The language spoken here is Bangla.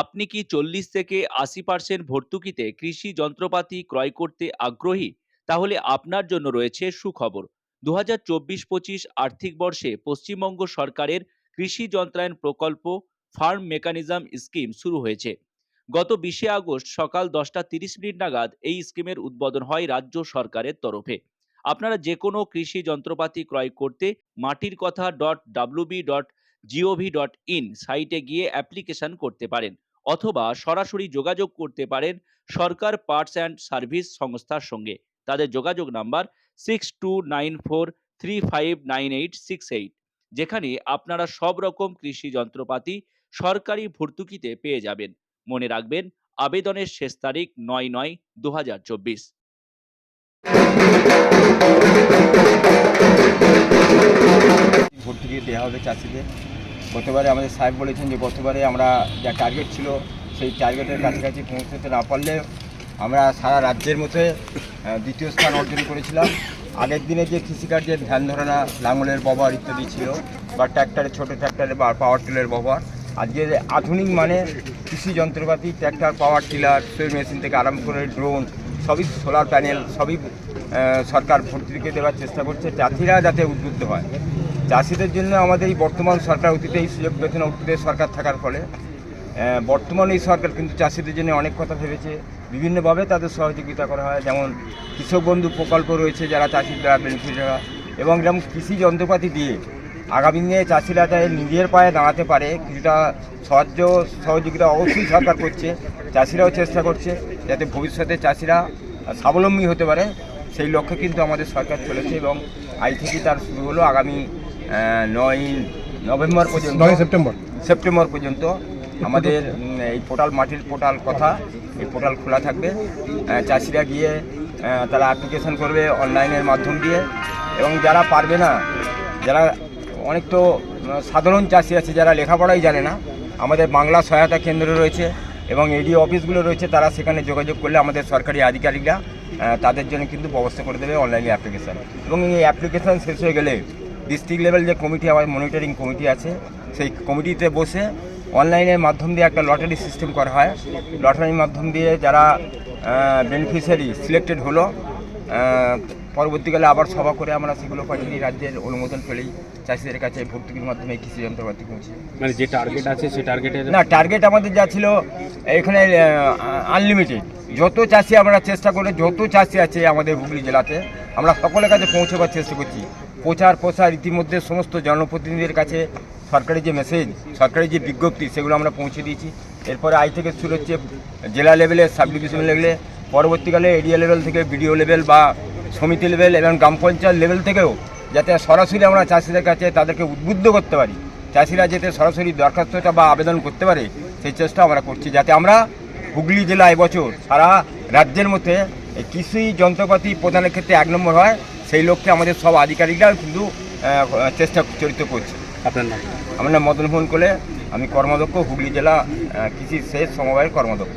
আপনি কি চল্লিশ থেকে আশি পার্সেন্ট ভর্তুকিতে কৃষি যন্ত্রপাতি ক্রয় করতে আগ্রহী? তাহলে আপনার জন্য রয়েছে সুখবর। দু হাজার চব্বিশ পঁচিশ আর্থিক বর্ষে পশ্চিমবঙ্গ সরকারের কৃষি যন্ত্রায়ন প্রকল্প ফার্ম মেকানিজম স্কিম শুরু হয়েছে। গত বিশে আগস্ট সকাল দশটা তিরিশ মিনিট নাগাদ এই স্কিমের উদ্বোধন হয় রাজ্য সরকারের তরফে। আপনারা যে কোনো কৃষি যন্ত্রপাতি ক্রয় করতে Matir Katha dot WB dot gov dot in সাইটে গিয়ে অ্যাপ্লিকেশন করতে পারেন। অথবা সরাসরি যোগাযোগ করতে পারেন সরকার পার্টস অ্যান্ড সার্ভিস সংস্থার সঙ্গে। তাদের যোগাযোগ number six two nine four three five nine eight six eight যেখানে আপনারা সব রকম কৃষি যন্ত্রপাতি সরকারি ভর্তুকিতে পেয়ে যাবেন। মনে রাখবেন, আবেদনের শেষ তারিখ নয় নয় দু হাজার চব্বিশ। ভর্তুকি দেওয়া হবে চাষিদের। গতবারে আমাদের সাহেব বলেছেন যে, গতবারে আমরা যা টার্গেট ছিল, সেই টার্গেটের কাছাকাছি পৌঁছতে না পারলে আমরা সারা রাজ্যের মধ্যে দ্বিতীয় স্থান অর্জন করেছিলাম। আগের দিনে যে কৃষিকার্যের ধ্যান ধারণা, লাঙলের ব্যবহার ইত্যাদি ছিল, বা ট্র্যাক্টরে ছোটো ট্র্যাক্টরে বা পাওয়ার টিলার ব্যবহার, আজকে আধুনিক মানে কৃষি যন্ত্রপাতি ট্র্যাক্টর পাওয়ার টিলার সেই মেশিন থেকে আরম্ভ করে ড্রোন সবই সোলার প্যানেল সবই সরকার ভর্তুকি দেওয়ার চেষ্টা করছে চাষিরা যাতে উদ্বুদ্ধ হয়। চাষিদের জন্য আমাদের এই বর্তমান সরকার অতীতে এই সুযোগ পেয়েছে না সরকার থাকার ফলে বর্তমান এই সরকার কিন্তু চাষিদের জন্য অনেক কথা ভেবেছে। বিভিন্নভাবে তাদের সহযোগিতা করা হয়, যেমন কৃষক বন্ধু প্রকল্প রয়েছে যারা চাষির দ্বারা বেনিফিট হয় এবং যেমন কৃষি যন্ত্রপাতি দিয়ে আগামী দিনে চাষিরা তাদের নিজের পায়ে দাঁড়াতে পারে। কিছুটা সাহায্য, সহযোগিতা অবশ্যই সরকার করছে, চাষিরাও চেষ্টা করছে যাতে ভবিষ্যতে চাষিরা স্বাবলম্বী হতে পারে। সেই লক্ষ্যে কিন্তু আমাদের সরকার চলেছে এবং আজ থেকে তার শুরু হলো আগামী নয় নভেম্বর পর্যন্ত নয় সেপ্টেম্বর। সেপ্টেম্বর পর্যন্ত আমাদের এই পোর্টাল মাটির পোর্টাল কথা এই পোর্টাল খোলা থাকবে। চাষিরা গিয়ে তারা অ্যাপ্লিকেশন করবে অনলাইনের মাধ্যম দিয়ে। এবং যারা পারবে না যারা অনেক তো সাধারণ চাষি আছে যারা লেখাপড়াই জানে না আমাদের বাংলা সহায়তা কেন্দ্র রয়েছে এবং এডি অফিসগুলো রয়েছে তারা সেখানে যোগাযোগ করলে আমাদের সরকারি আধিকারিকরা তাদের জন্য কিন্তু ব্যবস্থা করে দেবে অনলাইনে অ্যাপ্লিকেশান এবং এই অ্যাপ্লিকেশান শেষ হয়ে গেলে ডিস্ট্রিক্ট লেভেল যে কমিটি আমার মনিটরিং কমিটি আছে সেই কমিটিতে বসে অনলাইনের মাধ্যম দিয়ে একটা লটারি সিস্টেম করা হয়। লটারির মাধ্যম দিয়ে যারা বেনিফিশিয়ারি সিলেক্টেড হলো পরবর্তীকালে আবার সভা করে আমরা সেগুলো পাঠিয়ে রাজ্যের অনুমোদন পেলেই চাষিদের কাছে ভর্তুকির মাধ্যমে কৃষি যন্ত্রপাতি পৌঁছে মানে যে টার্গেট আছে সেই টার্গেটের না টার্গেট আমাদের যা ছিল এখানে আনলিমিটেড যত চাষি আমরা চেষ্টা করে যত চাষি আছে আমাদের হুগলি জেলাতে আমরা সকলের কাছে পৌঁছবার চেষ্টা করছি। প্রচার প্রসার ইতিমধ্যে সমস্ত জনপ্রতিনিধিদের কাছে সরকারি যে মেসেজ সরকারি যে বিজ্ঞপ্তি, সেগুলো আমরা পৌঁছে দিয়েছি। এরপরে আই থেকে শুরু হচ্ছে জেলা লেভেলে সাব ডিভিশন লেভেলে পরবর্তীকালে এরিয়া লেভেল থেকে বিডিও লেভেল বা সমিতি লেভেল এবং গ্রাম পঞ্চায়েত লেভেল থেকেও যাতে সরাসরি আমরা চাষিদের কাছে তাদেরকে উদ্বুদ্ধ করতে পারি। চাষিরা যাতে সরাসরি দরখাস্তটা বা আবেদন করতে পারে, সেই চেষ্টা আমরা করছি। যাতে আমরা হুগলি জেলা এবছর সারা রাজ্যের মধ্যে কৃষি যন্ত্রপাতি প্রদানের ক্ষেত্রে এক নম্বর হয় সেই লক্ষ্যে আমাদের সব আধিকারিকরা কিন্তু চেষ্টা চরিত করছে। আপনার নাম? আমার নাম মদন মোহন কোলে আমি কর্মদক্ষ হুগলি জেলা কৃষি সেচ সমবায়ের কর্মদক্ষ